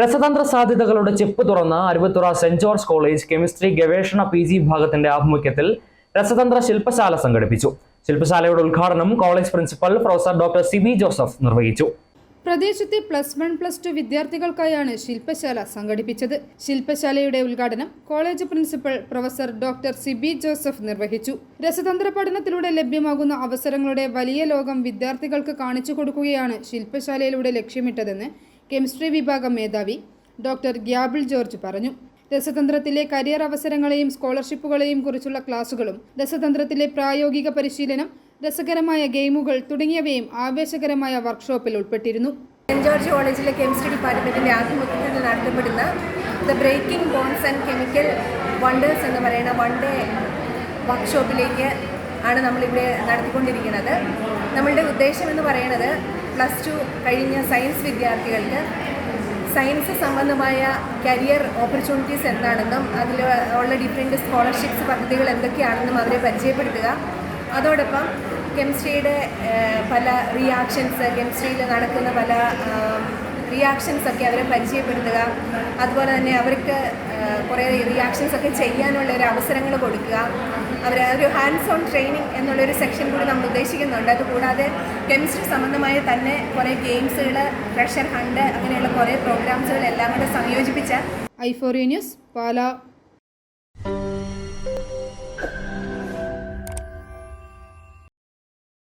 രസതന്ത്ര സാധ്യതകളുടെ ചെപ്പ് തുറന്ന Aruvithura saint George college chemistry ഗവേഷണ പി ജി വിഭാഗത്തിന്റെ ആഭിമുഖ്യത്തിൽ രസതന്ത്ര ശില്പശാല സംഘടിപ്പിച്ചു. ശില്പശാലയുടെ ഉദ്ഘാടനം college principal professor doctor Sibi Joseph നിർവഹിച്ചു. പ്രദേശത്തെ പ്ലസ് വൺ പ്ലസ് ടു വിദ്യാർത്ഥികൾക്കായാണ് ശില്പശാല സംഘടിപ്പിച്ചത്. ശില്പശാലയുടെ ഉദ്ഘാടനം college principal professor doctor Sibi Joseph നിർവഹിച്ചു. രസതന്ത്ര പഠനത്തിലൂടെ ലഭ്യമാകുന്ന അവസരങ്ങളുടെ വലിയ ലോകം വിദ്യാർത്ഥികൾക്ക് കാണിച്ചു കൊടുക്കുകയാണ് ശില്പശാലയിലൂടെ ലക്ഷ്യമിട്ടതെന്ന് കെമിസ്ട്രി വിഭാഗം മേധാവി ഡോക്ടർ ഗ്യാബിൾ ജോർജ് പറഞ്ഞു. രസതന്ത്രത്തിലെ കരിയർ അവസരങ്ങളെയും സ്കോളർഷിപ്പുകളെയും കുറിച്ചുള്ള ക്ലാസുകളും രസതന്ത്രത്തിലെ പ്രായോഗിക പരിശീലനം രസകരമായ ഗെയിമുകൾ തുടങ്ങിയവയും ആവേശകരമായ വർക്ക്ഷോപ്പിൽ ഉൾപ്പെട്ടിരുന്നു. സെന്റ് ജോർജ് കോളേജിലെ കെമിസ്ട്രി ഡിപ്പാർട്ട്മെന്റിന്റെ ആഭിമുഖ്യത്തിൽ നടത്തപ്പെടുന്ന the breaking bones and chemical wonders എന്ന് പറയുന്ന വൺ ഡേ വർക്ക്ഷോപ്പിലേക്ക് ആണ് നമ്മളിവിടെ നടത്തിക്കൊണ്ടിരിക്കുന്നത്. നമ്മളുടെ ഉദ്ദേശം എന്ന് പറയുന്നത് പ്ലസ് ടു കഴിഞ്ഞ സയൻസ് വിദ്യാർത്ഥികൾക്ക് സയൻസ് സംബന്ധമായ കരിയർ ഓപ്പർച്യൂണിറ്റീസ് എന്താണെന്നും അതിൽ ഉള്ള ഡിഫറെന്റ് സ്കോളർഷിപ്സ് പദ്ധതികൾ എന്തൊക്കെയാണെന്നും അവരെ പരിചയപ്പെടുത്തുക. അതോടൊപ്പം കെമിസ്ട്രിയുടെ പല റിയാക്ഷൻസ് കെമിസ്ട്രിയിൽ നടക്കുന്ന പല റിയാക്ഷൻസ് ഒക്കെ അവരെ പരിചയപ്പെടുത്തുക. അതുപോലെ തന്നെ അവർക്ക് കുറേ റിയാക്ഷൻസ് ഒക്കെ ചെയ്യാനുള്ള ഒരു അവസരങ്ങൾ കൊടുക്കുക. അവർ ഒരു ഹാൻഡ്സ് ഓൺ ട്രെയിനിങ് എന്നുള്ളൊരു സെക്ഷൻ കൂടി നമ്മൾ ഉദ്ദേശിക്കുന്നുണ്ട്. അതുകൂടാതെ കെമിസ്ട്രി സംബന്ധമായ തന്നെ കുറേ ഗെയിംസുകൾ പ്രഷർ ഹണ്ട് അങ്ങനെയുള്ള കുറേ പ്രോഗ്രാംസുകൾ എല്ലാം കൂടെ സംയോജിപ്പിച്ച ഐഫോറിയ ന്യൂസ് പാലാ.